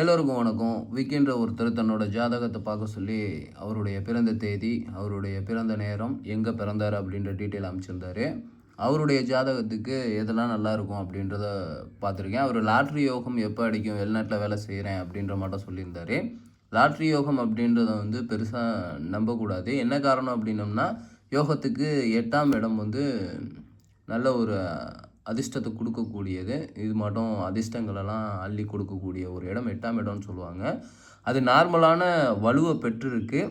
எல்லோருக்கும் வணக்கம். விக்கின்ற ஒருத்தர் தன்னோட ஜாதகத்தை பார்க்க சொல்லி அவருடைய பிறந்த தேதி அவருடைய பிறந்த நேரம் எங்கே பிறந்தார் அப்படின்ற டீட்டெயில் அமைச்சிருந்தார். அவருடைய ஜாதகத்துக்கு எதெல்லாம் நல்லாயிருக்கும் அப்படின்றத பார்த்துருக்கேன். அவர் லாட்ரி யோகம் எப்போ அடிக்கும் வெளிநாட்டில் வேலை செய்கிறேன் அப்படின்ற மட்டும் சொல்லியிருந்தார். லாட்ரி யோகம் அப்படின்றத வந்து பெருசாக நம்பக்கூடாது. என்ன காரணம் அப்படின்னம்னா யோகத்துக்கு எட்டாம் இடம் வந்து நல்ல ஒரு அதிர்ஷ்டத்தை கொடுக்கக்கூடியது. இது மட்டும் அதிர்ஷ்டங்களெல்லாம் அள்ளி கொடுக்கக்கூடிய ஒரு இடம் எட்டாம் இடம்னு சொல்லுவாங்க. அது நார்மலான வலுவை பெற்றிருக்கு.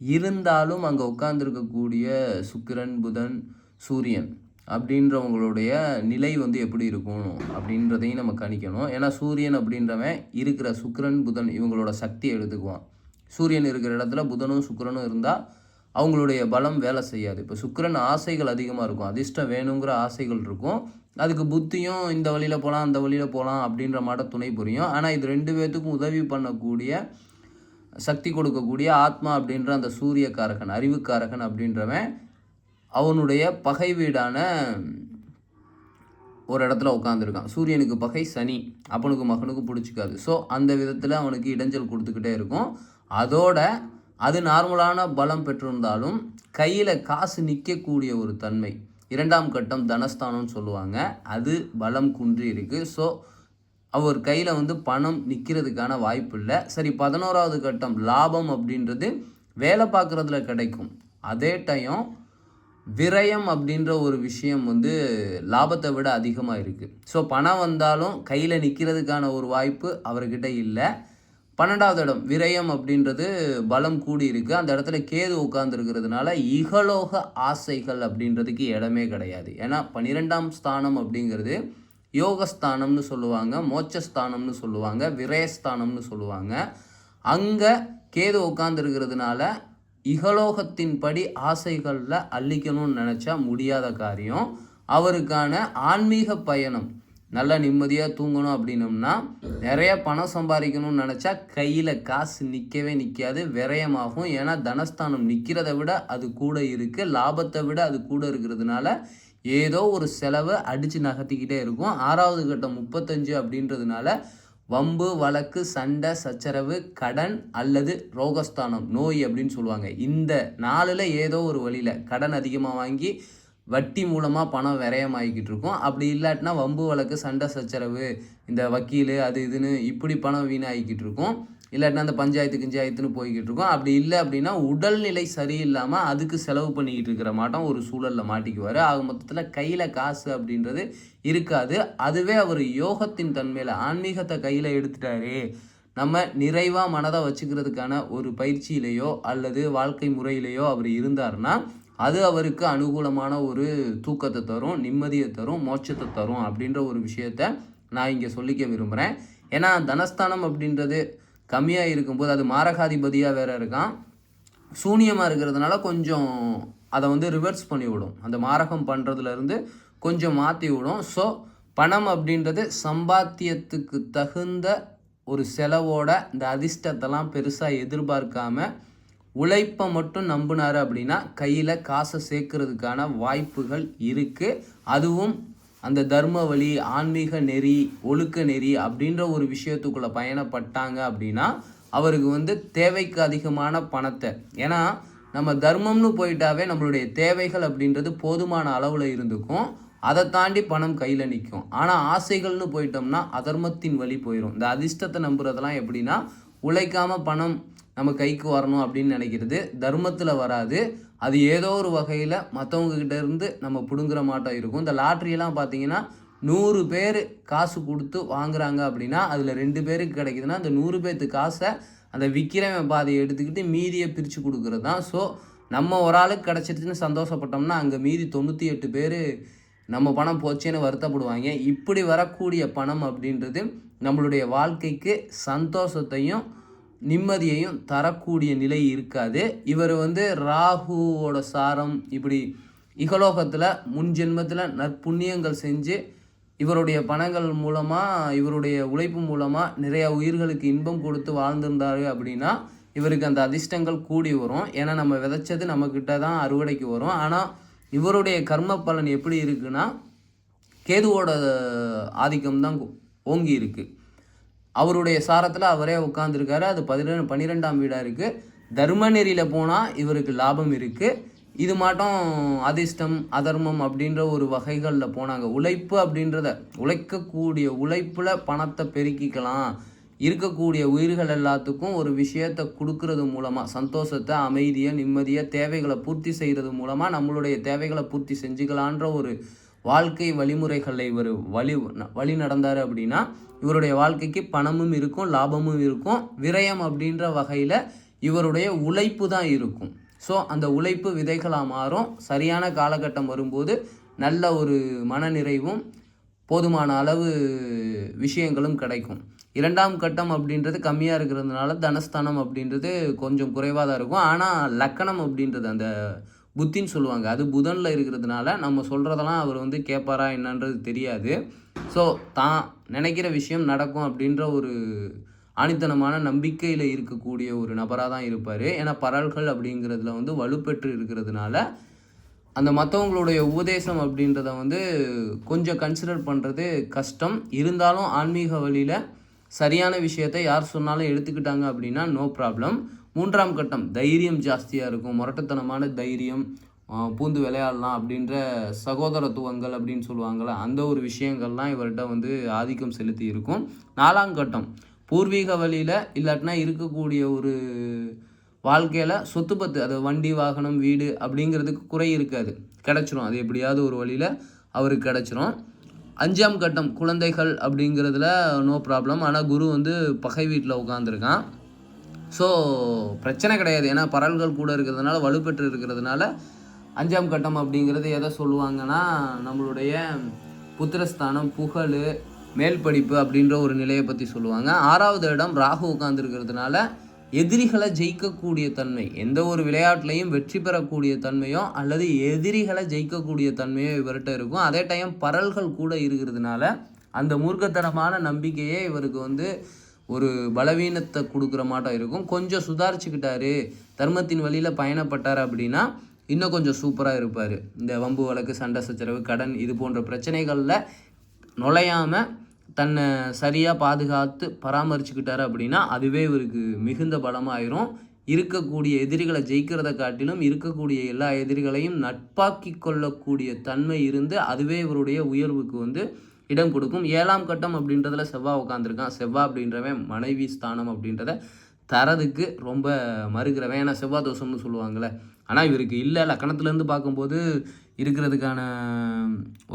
இருந்தாலும் அங்கே உட்கார்ந்துருக்கக்கூடிய சுக்கிரன் புதன் சூரியன் அப்படின்றவங்களுடைய நிலை வந்து எப்படி இருக்கும் அப்படின்றதையும் நம்ம கணிக்கணும். ஏன்னா சூரியன் அப்படின்றவன் இருக்கிற சுக்கிரன் புதன் இவங்களோட சக்தியை எடுத்துக்குவான். சூரியன் இருக்கிற இடத்துல புதனும் சுக்கிரனும் இருந்தால் அவங்களுடைய பலம் வேலை செய்யாது. இப்போ சுக்கிரன் ஆசைகள் அதிகமாக இருக்கும். அதிர்ஷ்டம் வேணுங்கிற ஆசைகள் இருக்கும். அதுக்கு புத்தியும் இந்த வழியில் போகலாம் அந்த வழியில் போகலாம் அப்படின்ற மாட்ட துணை புரியும். ஆனால் இது ரெண்டு பேர்த்துக்கும் உதவி பண்ணக்கூடிய சக்தி கொடுக்கக்கூடிய ஆத்மா அப்படின்ற அந்த சூரியக்காரகன் அறிவுக்காரகன் அப்படின்றவன் அவனுடைய பகை வீடான ஒரு இடத்துல உட்காந்துருக்கான் சூரியனுக்கு பகை சனி அப்பனுக்கு மகனுக்கு பிடிச்சிக்காது. ஸோ அந்த விதத்தில் அவனுக்கு இடைஞ்சல் கொடுத்துக்கிட்டே இருக்கும். அதோட அது நார்மலான பலம் பெற்றிருந்தாலும் கையில் காசு நிற்கக்கூடிய ஒரு தன்மை இரண்டாம் கட்டம் தனஸ்தானம்னு சொல்லுவாங்க. அது பலம் குன்றி இருக்குது ஸோ அவர் கையில் வந்து பணம் நிற்கிறதுக்கான வாய்ப்பு இல்லை. சரி பதினோராவது கட்டம் லாபம் அப்படின்றது வேலை பார்க்குறதுல கிடைக்கும். அதே டைம் விரயம் அப்படின்ற ஒரு விஷயம் வந்து லாபத்தை விட அதிகமாக இருக்குது ஸோ பணம் வந்தாலும் கையில் நிற்கிறதுக்கான ஒரு வாய்ப்பு அவர்கிட்ட இல்லை. பன்னெண்டாவது இடம் விரயம் அப்படின்றது பலம் கூடி இருக்குது அந்த இடத்துல கேது உட்கார்ந்துருக்கிறதுனால இகலோக ஆசைகள் அப்படின்றதுக்கு இடமே கிடையாது. ஏன்னா பன்னிரெண்டாம் ஸ்தானம் அப்படிங்கிறது யோகஸ்தானம்னு சொல்லுவாங்க மோட்சஸ்தானம்னு சொல்லுவாங்க விரயஸ்தானம்னு சொல்லுவாங்க. அங்கே கேது உட்காந்துருக்கிறதுனால இகலோகத்தின்படி ஆசைகளில் அள்ளிக்கணும்னு நினச்சா முடியாத காரியம். அவருக்கான ஆன்மீக பயணம் நல்லா நிம்மதியாக தூங்கணும் அப்படின்னம்னா நிறைய பணம் சம்பாதிக்கணும்னு நினச்சா கையில் காசு நிற்கவே நிற்காது விரயமாகும். ஏன்னா தனஸ்தானம் நிற்கிறத விட அது கூட இருக்குது லாபத்தை விட அது கூட இருக்கிறதுனால ஏதோ ஒரு செலவை அடித்து நகர்த்திக்கிட்டே இருக்கும். ஆறாவது கட்டம் முப்பத்தஞ்சு அப்படின்றதுனால வம்பு வழக்கு சண்டை சச்சரவு கடன் அல்லது ரோகஸ்தானம் நோய் அப்படின்னு சொல்லுவாங்க. இந்த நாளில் ஏதோ ஒரு வழியில் கடன் அதிகமாக வாங்கி வட்டி மூலமாக பணம் விரயமாகிக்கிட்டு இருக்கும் அப்படி இல்லாட்டினா வம்பு வழக்கு சண்டை சச்சரவு இந்த வக்கீல் அது இதுன்னு இப்படி பணம் வீணாகிக்கிட்டு இருக்கும் இல்லாட்டினா அந்த பஞ்சாயத்து கிஞ்சாயத்துன்னு போய்கிட்டு இருக்கும் அப்படி இல்லை அப்படின்னா உடல்நிலை சரியில்லாமல் அதுக்கு செலவு பண்ணிக்கிட்டு இருக்கிற மாட்டோம் ஒரு சூழலில் மாட்டிக்குவார். ஆக மொத்தத்தில் கையில் காசு அப்படின்றது இருக்காது. அதுவே அவர் யோகத்தின் தன்மையில் ஆன்மீகத்தை கையில் எடுத்துட்டாரு நம்ம நிறைவாக மனதை வச்சுக்கிறதுக்கான ஒரு பயிற்சியிலையோ அல்லது வாழ்க்கை முறையிலையோ அவர் இருந்தார்னா அது அவருக்கு அனுகூலமான ஒரு தூக்கத்தை தரும் நிம்மதியை தரும் மோட்சத்தை தரும் அப்படின்ற ஒரு விஷயத்த நான் இங்கே சொல்லிக்க விரும்புகிறேன் ஏன்னா தனஸ்தானம் அப்படின்றது கம்மியாக இருக்கும்போது அது மாரகாதிபதியாக வேற இருக்கான். சூனியமாக இருக்கிறதுனால கொஞ்சம் அதை வந்து ரிவர்ஸ் பண்ணிவிடும் அந்த மாரகம் பண்ணுறதுலேருந்து கொஞ்சம் மாற்றி விடும். ஸோ பணம் அப்படின்றது சம்பாத்தியத்துக்கு தகுந்த ஒரு செலவோட இந்த அதிர்ஷ்டத்தெல்லாம் பெருசாக எதிர்பார்க்காம உழைப்பை மட்டும் நம்பினார் அப்படின்னா கையில் காசை சேர்க்கறதுக்கான வாய்ப்புகள் இருக்குது அதுவும் அந்த தர்ம வழி ஆன்மீக நெறி ஒழுக்க நெறி அப்படின்ற ஒரு விஷயத்துக்குள்ளே பயணப்பட்டாங்க அப்படின்னா அவருக்கு வந்து தேவைக்கு அதிகமான பணத்தை. ஏன்னா நம்ம தர்மம்னு போயிட்டாவே நம்மளுடைய தேவைகள் அப்படின்றது போதுமான அளவில் இருந்துக்கும். அதை தாண்டி பணம் கையில் நிற்கும் ஆனால் ஆசைகள்னு போயிட்டோம்னா அதர்மத்தின் வழி போயிடும் இந்த அதிர்ஷ்டத்தை நம்புறதெல்லாம் எப்படின்னா உழைக்காமல் பணம் நம்ம கைக்கு வரணும் அப்படின்னு நினைக்கிறது. தர்மத்தில் வராது. அது ஏதோ ஒரு வகையில் மற்றவங்க இருந்து நம்ம பிடுங்குற மாட்டோம் இருக்கும். இந்த லாட்ரியெல்லாம் பார்த்தீங்கன்னா நூறு பேர் காசு கொடுத்து வாங்குறாங்க அப்படின்னா அதில் ரெண்டு பேருக்கு கிடைக்குதுன்னா அந்த நூறு பேர்த்து காசை அந்த விற்கிறவன் பாதையை எடுத்துக்கிட்டு மீதியை பிரித்து கொடுக்குறது தான். ஸோ நம்ம ஒரு ஆளுக்கு கிடச்சிருச்சுன்னு சந்தோஷப்பட்டோம்னா அங்கே மீதி தொண்ணூற்றி எட்டு பேர் நம்ம பணம் போச்சேன்னு வருத்தப்படுவாங்க. இப்படி வரக்கூடிய பணம் அப்படின்றது நம்மளுடைய வாழ்க்கைக்கு சந்தோஷத்தையும் நிம்மதியையும் தரக்கூடிய நிலை இருக்காது. இவர் வந்து ராகுவோட சாரம் இப்படி இகலோகத்தில் முன் ஜென்மத்தில் நற்புண்ணியங்கள் செஞ்சு இவருடைய பணங்கள் மூலமாக இவருடைய உழைப்பு மூலமாக நிறையா உயிர்களுக்கு இன்பம் கொடுத்து வாழ்ந்திருந்தாரு அப்படின்னா இவருக்கு அந்த அதிர்ஷ்டங்கள் கூடி வரும். ஏன்னா நம்ம விதைச்சது நம்மக்கிட்ட தான் அறுவடைக்கு வரும். ஆனால் இவருடைய கர்ம பலன் எப்படி இருக்குன்னா கேதுவோட ஆதிக்கம் தான் ஓங்கி இருக்குது அவருடைய சாரத்தில் அவரே உட்காந்துருக்காரு அது பதினெண்டு பன்னிரெண்டாம் வீடாக இருக்குது தர்மநெறியில் போனால் இவருக்கு லாபம் இருக்குது இது மாட்டம் அதிர்ஷ்டம் அதர்மம் அப்படின்ற ஒரு வகைகளில் போனாங்க. உழைப்பு அப்படின்றத உழைக்கக்கூடிய உழைப்பில் பணத்தை பெருக்கிக்கலாம். இருக்கக்கூடிய உயிர்கள் எல்லாத்துக்கும் ஒரு விஷயத்தை கொடுக்கறது மூலமாக சந்தோஷத்தை அமைதியை நிம்மதியை தேவைகளை பூர்த்தி செய்கிறது மூலமாக நம்மளுடைய தேவைகளை பூர்த்தி செஞ்சுக்கலான்ற ஒரு வாழ்க்கை வழிமுறைகளை இவர் வழி வழி நடந்தார் அப்படின்னா இவருடைய வாழ்க்கைக்கு பணமும் இருக்கும் லாபமும் இருக்கும் விரயம் அப்படின்ற வகையில் இவருடைய உழைப்பு தான் இருக்கும். ஸோ அந்த உழைப்பு விதைகளாக மாறும். சரியான காலகட்டம் வரும்போது நல்ல ஒரு மனநிறைவும் போதுமான அளவு விஷயங்களும் கிடைக்கும். இரண்டாம் கட்டம் அப்படின்றது கம்மியாக இருக்கிறதுனால தனஸ்தானம் அப்படின்றது கொஞ்சம் குறைவாக தான் இருக்கும். ஆனால் லக்கணம் அப்படின்றது அந்த புத்தின்னு சொல்லுவாங்க. அது புதனில் இருக்கிறதுனால நம்ம சொல்கிறதெல்லாம் அவர் வந்து கேட்பாரா என்னன்றது தெரியாது. ஸோ தான் நினைக்கிற விஷயம் நடக்கும் அப்படின்ற ஒரு ஆணித்தனமான நம்பிக்கையில் இருக்கக்கூடிய ஒரு நபராக தான் இருப்பார். ஏன்னா பரல்கள் அப்படிங்கிறதுல வந்து வலுப்பெற்று இருக்கிறதுனால அந்த மற்றவங்களுடைய உபதேசம் அப்படின்றத வந்து கொஞ்சம் கன்சிடர் பண்ணுறது கஷ்டம். இருந்தாலும் ஆன்மீக வழியில் சரியான விஷயத்தை யார் சொன்னாலும் எடுத்துக்கிட்டாங்க அப்படின்னா நோ ப்ராப்ளம் மூன்றாம் கட்டம் தைரியம் ஜாஸ்தியாக இருக்கும். முரட்டத்தனமான தைரியம் பூந்து விளையாடலாம் அப்படின்ற சகோதரத்துவங்கள் அப்படின்னு சொல்லுவாங்கள்ல அந்த ஒரு விஷயங்கள்லாம் இவர்கிட்ட வந்து ஆதிக்கம் செலுத்தி இருக்கும். நாலாம் கட்டம் பூர்வீக வழியில் இல்லாட்டினா இருக்கக்கூடிய ஒரு வாழ்க்கையில் சொத்து பத்து அது வண்டி வாகனம் வீடு அப்படிங்கிறதுக்கு குறை இருக்காது. கிடச்சிரும். அது எப்படியாவது ஒரு வழியில் அவருக்கு கிடச்சிரும். அஞ்சாம் கட்டம் குழந்தைகள் அப்படிங்கிறதுல நோ ப்ராப்ளம் ஆனால் குரு வந்து பகை வீட்டில் உட்காந்துருக்கான் ஸோ பிரச்சனை கிடையாது. ஏன்னா பரல்கள் கூட இருக்கிறதுனால வலுப்பெற்று இருக்கிறதுனால அஞ்சாம் கட்டம் அப்படிங்கிறது எதை சொல்லுவாங்கன்னா நம்மளுடைய புத்திரஸ்தானம் புகழ் மேல் படிப்பு அப்படின்ற ஒரு நிலையை பற்றி சொல்லுவாங்க. ஆறாவது இடம் ராகு உட்காந்துருக்கிறதுனால எதிரிகளை ஜெயிக்கக்கூடிய தன்மை எந்த ஒரு விளையாட்டுலையும் வெற்றி பெறக்கூடிய தன்மையோ அல்லது எதிரிகளை ஜெயிக்கக்கூடிய தன்மையோ இவர்கிட்ட இருக்கும். அதே டைம் பரல்கள் கூட இருக்கிறதுனால அந்த மூர்க்கத்தனமான நம்பிக்கையே இவருக்கு வந்து ஒரு பலவீனத்தை கொடுக்குற மாட்டம் இருக்கும். கொஞ்சம் சுதாரிச்சுக்கிட்டாரு தர்மத்தின் வழியில் பயணப்பட்டார் அப்படின்னா இன்னும் கொஞ்சம் சூப்பராக இருப்பார். இந்த வம்பு வழக்கு சண்டை சச்சரவு கடன் இது போன்ற பிரச்சனைகளில் நுழையாமல் தன்னை சரியாக பாதுகாத்து பராமரிச்சுக்கிட்டாரு அப்படின்னா அதுவே இவருக்கு மிகுந்த பலமாயிரும். இருக்கக்கூடிய எதிரிகளை ஜெயிக்கிறத காட்டிலும் இருக்கக்கூடிய எல்லா எதிரிகளையும் நட்பாக்கி கொள்ளக்கூடிய தன்மை இருந்து அதுவே இவருடைய உயர்வுக்கு வந்து இடம் கொடுக்கும். ஏழாம் கட்டம் அப்படின்றதுல செவ்வாய் உட்காந்துருக்கான் செவ்வாய் அப்படின்றவன் மனைவி ஸ்தானம் அப்படின்றத தரதுக்கு ரொம்ப மறுக்கிறவன். ஏன்னா செவ்வாய் தோஷம்னு சொல்லுவாங்கள்ல ஆனால் இவருக்கு இல்லை. லக்கணத்துலேருந்து பார்க்கும்போது இருக்கிறதுக்கான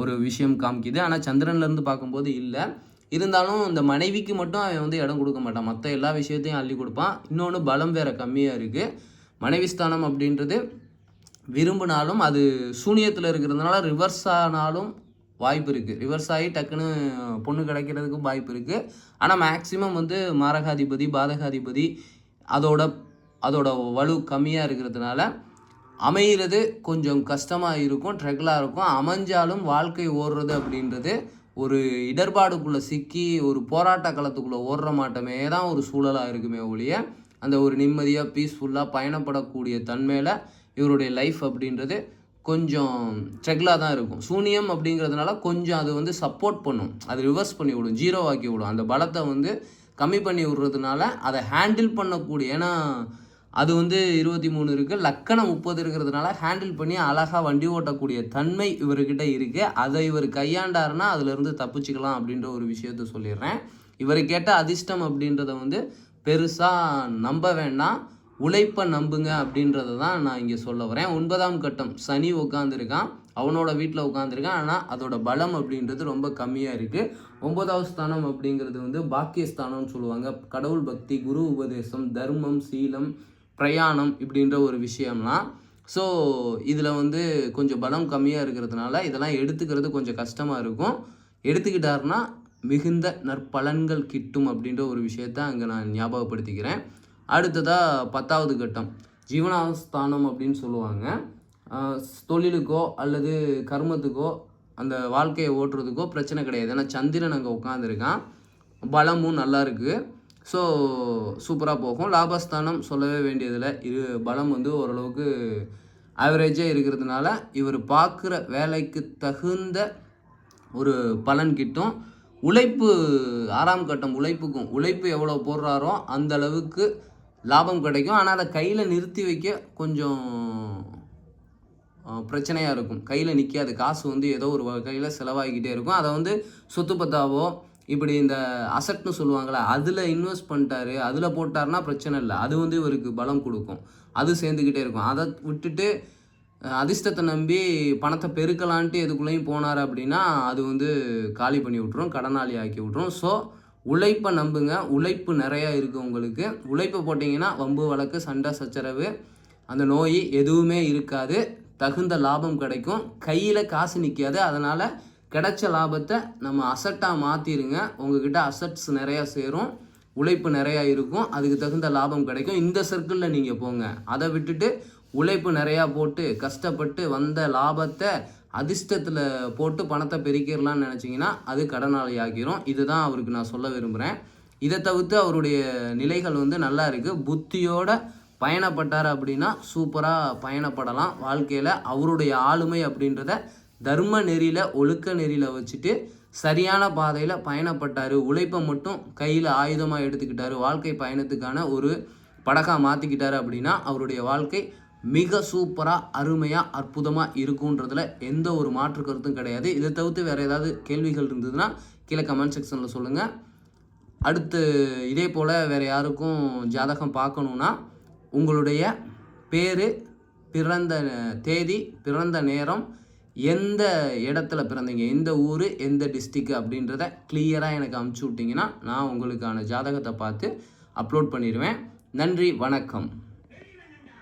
ஒரு விஷயம் காமிக்குது. ஆனால் சந்திரன்லேருந்து பார்க்கும்போது இல்லை. இருந்தாலும் இந்த மனைவிக்கு மட்டும் அவன் வந்து இடம் கொடுக்க மாட்டான். மற்ற எல்லா விஷயத்தையும் அள்ளி கொடுப்பான். இன்னொன்று பலம் வேற கம்மியாக இருக்குது மனைவி ஸ்தானம் அப்படின்றது விரும்பினாலும் அது சூனியத்தில் இருக்கிறதுனால ரிவர்ஸ் ஆனாலும் வாய்ப்பு இருக்குது ரிவர்ஸ் ஆகி டக்குன்னு பொண்ணு கிடைக்கிறதுக்கும் வாய்ப்பு இருக்குது ஆனால் மேக்ஸிமம் வந்து மாரகாதிபதி பாதகாதிபதி அதோட அதோட வலு கம்மியாக இருக்கிறதுனால அமையிறது கொஞ்சம் கஷ்டமாக இருக்கும் ட்ரெகலாக இருக்கும். அமைஞ்சாலும் வாழ்க்கை ஓடுறது அப்படின்றது ஒரு இடர்பாடுக்குள்ளே சிக்கி ஒரு போராட்ட களத்துக்குள்ளே ஓடுற மாட்டமே தான் ஒரு சூழலாக இருக்குமே ஒழிய அந்த ஒரு நிம்மதியாக பீஸ்ஃபுல்லாக பயணப்படக்கூடிய தன்மையில் இவருடைய லைஃப் அப்படின்றது கொஞ்சம் ஸ்ட்ரகிளாக தான் இருக்கும். சூனியம் அப்படிங்கிறதுனால கொஞ்சம் அது வந்து சப்போர்ட் பண்ணும். அது ரிவர்ஸ் பண்ணி விடும் ஜீரோ ஆக்கி விடும். அந்த பலத்தை வந்து கம்மி பண்ணி விடுறதுனால அதை ஹேண்டில் பண்ணக்கூடிய ஏன்னா அது வந்து இருபத்தி மூணு இருக்குது லக்கணம் முப்பது இருக்கிறதுனால ஹேண்டில் பண்ணி அழகாக வண்டி ஓட்டக்கூடிய தன்மை இவர்கிட்ட இருக்குது அதை இவர் கையாண்டாருன்னா அதுலேருந்து தப்பிச்சுக்கலாம் அப்படின்ற ஒரு விஷயத்த சொல்லிடுறேன். இவர் கேட்ட அதிர்ஷ்டம் அப்படின்றத வந்து பெருசாக நம்ப வேண்டாம். உழைப்பை நம்புங்க அப்படின்றத தான் நான் இங்கே சொல்ல வரேன். ஒன்பதாம் கட்டம். சனி உட்காந்துருக்கான் அவனோட வீட்டில் உட்காந்துருக்கான் ஆனால் அதோட பலம் அப்படின்றது ரொம்ப கம்மியாக இருக்குது ஒன்பதாவது ஸ்தானம் அப்படிங்கிறது வந்து பாக்கியஸ்தானம்னு சொல்லுவாங்க. கடவுள் பக்தி குரு உபதேசம் தர்மம் சீலம் பிரயாணம் இப்படின்ற ஒரு விஷயம்லாம். ஸோ இதில் வந்து கொஞ்சம் பலம் கம்மியாக இருக்கிறதுனால இதெல்லாம் எடுத்துக்கிறது கொஞ்சம் கஷ்டமாக இருக்கும். எடுத்துக்கிட்டாருன்னா மிகுந்த நற்பலன்கள் கிட்டும் அப்படின்ற ஒரு விஷயத்த அங்கே நான் ஞாபகப்படுத்திக்கிறேன். அடுத்ததாக பத்தாவது கட்டம். ஜீவனாஸ்தானம் அப்படின்னு சொல்லுவாங்க. தொழிலுக்கோ அல்லது கர்மத்துக்கோ அந்த வாழ்க்கையை ஓட்டுறதுக்கோ பிரச்சனை கிடையாது. ஏன்னா சந்திரன் அங்கே உட்காந்துருக்கான் பலமும் நல்லா இருக்குது ஸோ சூப்பராக போகும். லாபஸ்தானம் சொல்லவே வேண்டியதில்லை இது பலம் வந்து ஓரளவுக்கு ஆவரேஜாக இருக்கிறதுனால இவர் பார்க்குற வேலைக்கு தகுந்த ஒரு பலன் கிட்டும். உழைப்பு ஆறாம் கட்டம் உழைப்புக்கும் உழைப்பு எவ்வளோ போடுறாரோ அந்த அளவுக்கு லாபம் கிடைக்கும். ஆனால் அதை கையில் நிறுத்தி வைக்க கொஞ்சம் பிரச்சனையாக இருக்கும். கையில் நிற்காது காசு வந்து ஏதோ ஒரு கையில் செலவாகிக்கிட்டே இருக்கும். அதை வந்து சொத்து பத்தாவோ இப்படி இந்த அசட்னு சொல்லுவாங்களே அதில் இன்வெஸ்ட் பண்ணிட்டாரு அதில் போட்டாருன்னா பிரச்சனை இல்லை. அது வந்து இவருக்கு பலம் கொடுக்கும். அது சேர்ந்துக்கிட்டே இருக்கும். அதை விட்டுட்டு அதிர்ஷ்டத்தை நம்பி பணத்தை பெருக்கலான்ட்டு எதுக்குள்ளேயும் போனார் அப்படின்னா அது வந்து காலி பண்ணி விட்ரும் கடனாளி ஆக்கி விட்ரும் ஸோ உழைப்பை நம்புங்க. உழைப்பு நிறையா இருக்குது உங்களுக்கு. உழைப்பை போட்டிங்கன்னா வம்பு வழக்கு சண்டை சச்சரவு அந்த நோய் எதுவுமே இருக்காது. தகுந்த லாபம் கிடைக்கும். கையில் காசு நிற்காது அதனால் கிடைச்ச லாபத்தை நம்ம அசட்டாக மாற்றிடுங்க உங்ககிட்ட அசட்ஸ் நிறையா சேரும். உழைப்பு நிறையா இருக்கும். அதுக்கு தகுந்த லாபம் கிடைக்கும். இந்த சர்க்கிளில் நீங்கள் போங்க. அதை விட்டுட்டு உழைப்பு நிறையா போட்டு கஷ்டப்பட்டு வந்த லாபத்தை அதிர்ஷ்டத்தில் போட்டு பணத்தை பெருக்கிடலான்னு நினச்சிங்கன்னா அது கடனாளி ஆக்கிரும் இதுதான் அவருக்கு நான் சொல்ல விரும்புகிறேன் இதை தவிர்த்து அவருடைய நிலைகள் வந்து நல்லா இருக்குது புத்தியோட பயணப்பட்டார் அப்படின்னா சூப்பராக பயணப்படலாம். வாழ்க்கையில் அவருடைய ஆளுமை அப்படின்றத தர்ம நெறியில் ஒழுக்க நெறியில் வச்சுட்டு சரியான பாதையில் பயணப்பட்டார். உழைப்பை மட்டும் கையில் ஆயுதமாக எடுத்துக்கிட்டார். வாழ்க்கை பயணத்துக்கான ஒரு படக்காக மாற்றிக்கிட்டாரு அப்படின்னா அவருடைய வாழ்க்கை மிக சூப்பராக அருமையாக அற்புதமாக இருக்குன்றதுல எந்த ஒரு மாற்று கருத்தும் கிடையாது. இதை தவிர்த்து வேறு ஏதாவது கேள்விகள் இருந்ததுன்னா கீழே கமெண்ட் செக்ஷனில் சொல்லுங்கள் அடுத்து இதே போல் வேறு யாருக்கும் ஜாதகம் பார்க்கணுன்னா உங்களுடைய பேர் பிறந்த தேதி பிறந்த நேரம் எந்த இடத்துல பிறந்தீங்க? எந்த ஊர்? எந்த டிஸ்ட்ரிக்கு அப்படின்றத கிளியராக எனக்கு அமுச்சு விட்டிங்கன்னா நான் உங்களுக்கான ஜாதகத்தை பார்த்து அப்லோட் பண்ணிடுவேன். நன்றி வணக்கம்.